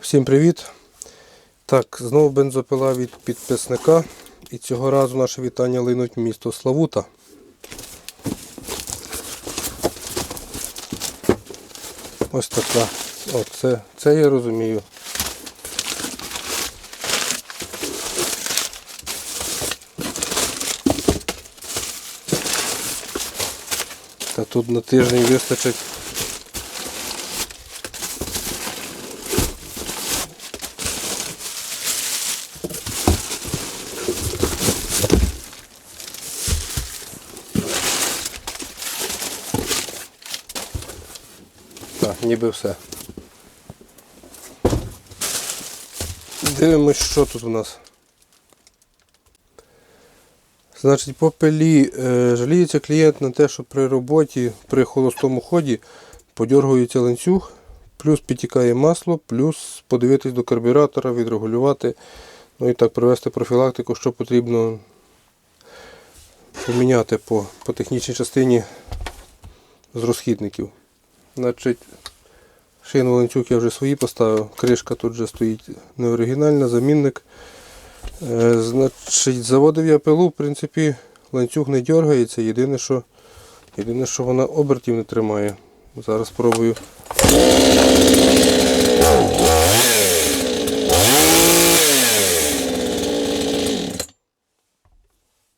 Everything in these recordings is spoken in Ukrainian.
Всім привіт! Так, знову бензопила від підписника. І цього разу наше вітання линуть в місто Славута. Ось така. О, це, це я розумію. Та тут на тиждень вистачить. Ніби все. Дивимось, що тут у нас. Значить, по пилі е, жаліється клієнт на те, що при роботі, при холостому ході подергується ланцюг, плюс підтікає масло, плюс подивитись до карбюратора, відрегулювати, ну і так провести профілактику, що потрібно поміняти по, по технічній частині з розхідників. Значить, шийний ланцюг я вже свої поставив, кришка тут вже стоїть неоригінальна, замінник. Е, Значить, заводив я пилу, в принципі, ланцюг не дергається, єдине, що, єдине, що вона обертів не тримає. Зараз спробую.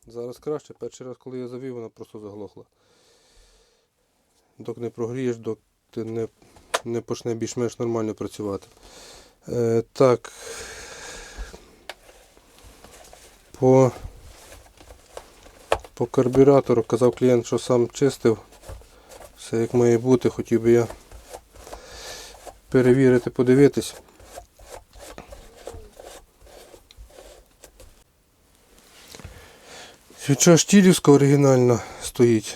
Зараз краще. Перший раз, коли я завів, вона просто заглохла. Доки не прогрієш, доки ти не, не почне більш-менш нормально працювати. Е, так. По, по карбюратору казав клієнт, що сам чистив. Все як має бути, хотів би я перевірити, подивитись. Свіча штілівська оригінальна стоїть.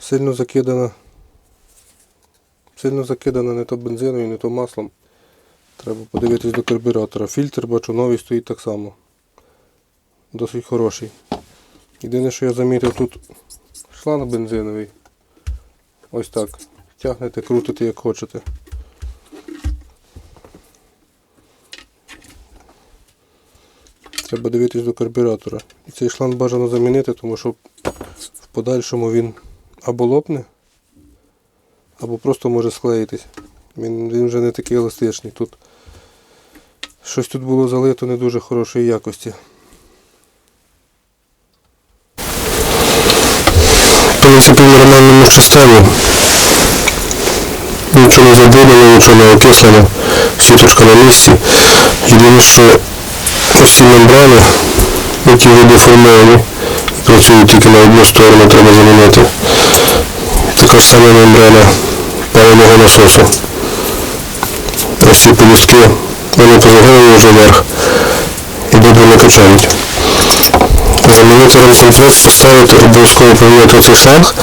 Сильно закидана. Сильно закидана не то бензиною, не то маслом. Треба подивитись до карбюратора. Фільтр бачу новий стоїть так само. Досить хороший. Єдине, що я замітив, тут шланг бензиновий. Ось так. Тягнете, крутите як хочете. Треба дивитись до карбюратора. І цей шланг бажано замінити, тому що в подальшому він або лопне, або просто може склеїтись. Він, вже не такий еластичний. Тут щось тут було залито не дуже хорошої якості. Принципі, в нормальному стані. Нічого не забудено, нічого не окислено, сіточка на місці. Єдине, що ці мембрани, які вже деформовані, працюють тільки на одну сторону, треба замінити. Така ж сама мембрана паливного насосу. Ці полюски, вони позагорені вже вверх і добре не качають. Замінити ремсимфос, ставити обов'язково поміняти оцей шланг.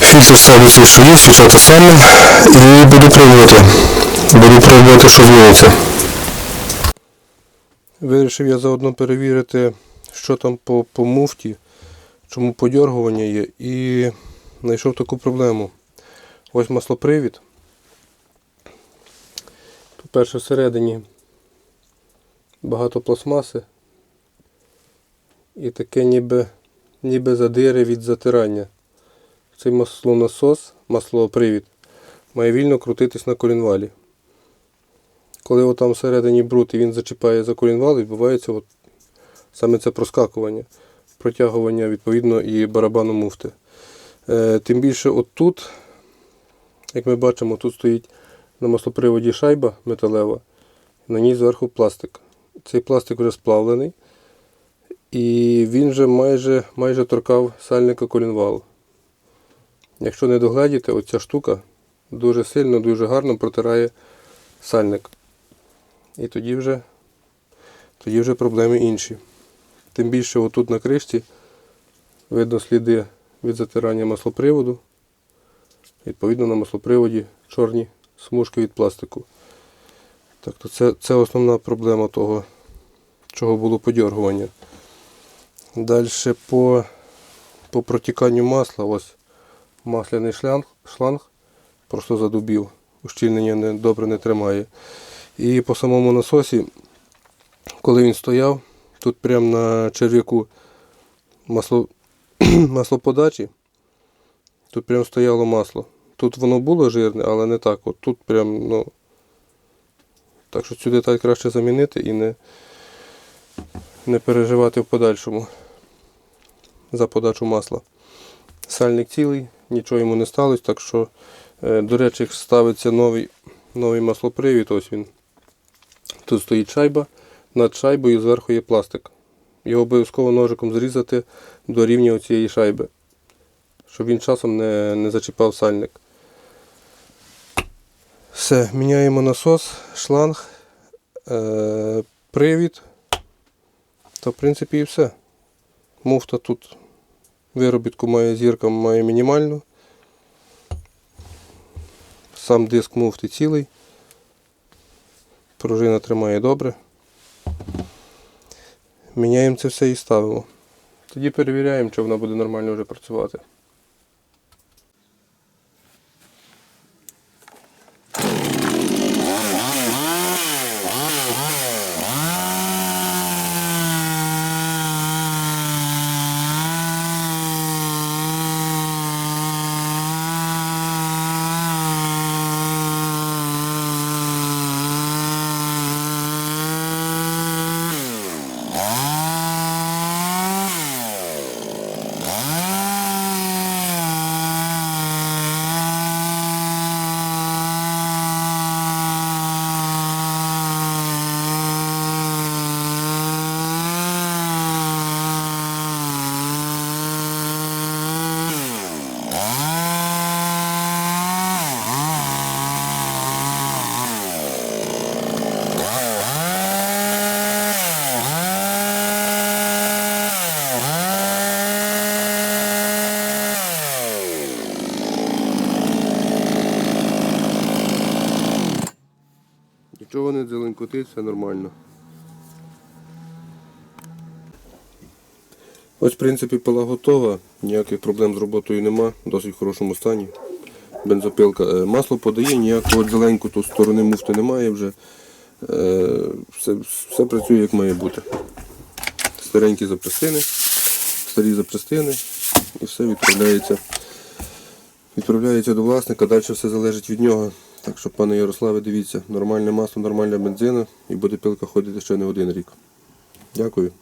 Фільтр ставиться, є, свіча те саме. І буду пробувати. Буду пробувати, що зміниться. Вирішив я заодно перевірити, що там по, по муфті, чому подьоргування є, і знайшов таку проблему. Ось маслопривід. Тут перше всередині багато пластмаси і таке ніби, ніби задири від затирання. Цей маслонасос, маслопривід, має вільно крутитись на колінвалі. Коли отам всередині бруд і він зачіпає за колінвал, відбувається от саме це проскакування, протягування відповідно і барабану муфти. Е, тим більше отут, як ми бачимо, тут стоїть на маслоприводі шайба металева, на ній зверху пластик. Цей пластик вже сплавлений. І він вже майже майже торкав сальника колінвалу. Якщо не догледіте, оця штука дуже сильно, дуже гарно протирає сальник. І тоді вже, тоді вже проблеми інші. Тим більше отут на кришці видно сліди від затирання маслоприводу. Відповідно на маслоприводі чорні смужки від пластику. Так, це, це основна проблема того, чого було подьоргування. Далі по, по протіканню масла, ось масляний шланг, шланг просто задубів, ущільнення не, добре не тримає. І по самому насосі, коли він стояв, тут прямо на черв'яку масло, маслоподачі, тут прямо стояло масло. Тут воно було жирне, але не так. От тут прям, ну. Так що цю деталь краще замінити і не, не переживати в подальшому за подачу масла. Сальник цілий, нічого йому не сталося, так що, е, до речі, ставиться новий, новий маслопривід. Ось він. Тут стоїть шайба, над шайбою зверху є пластик. Його обов'язково ножиком зрізати до рівня цієї шайби, щоб він часом не, не зачіпав сальник. Все, міняємо насос, шланг, е, привід. Та в принципі і все. Муфта тут виробітку має зірка має мінімальну. Сам диск муфти цілий. Пружина тримає добре. Міняємо це все і ставимо. Тоді перевіряємо, чи вона буде нормально вже працювати. Нічого не дзеленкотить, все нормально. Ось, в принципі, пила готова, ніяких проблем з роботою нема, в досить хорошому стані. Бензопилка. Е, Масло подає, ніякого зеленьку тут сторони муфти немає вже. Е, Все, все працює як має бути. Старенькі запчастини, старі запчастини і все відправляється. Відправляється до власника, далі все залежить від нього. Так що, пане Ярославе, дивіться, нормальне масло, нормальна бензина і буде пилка ходити ще не один рік. Дякую.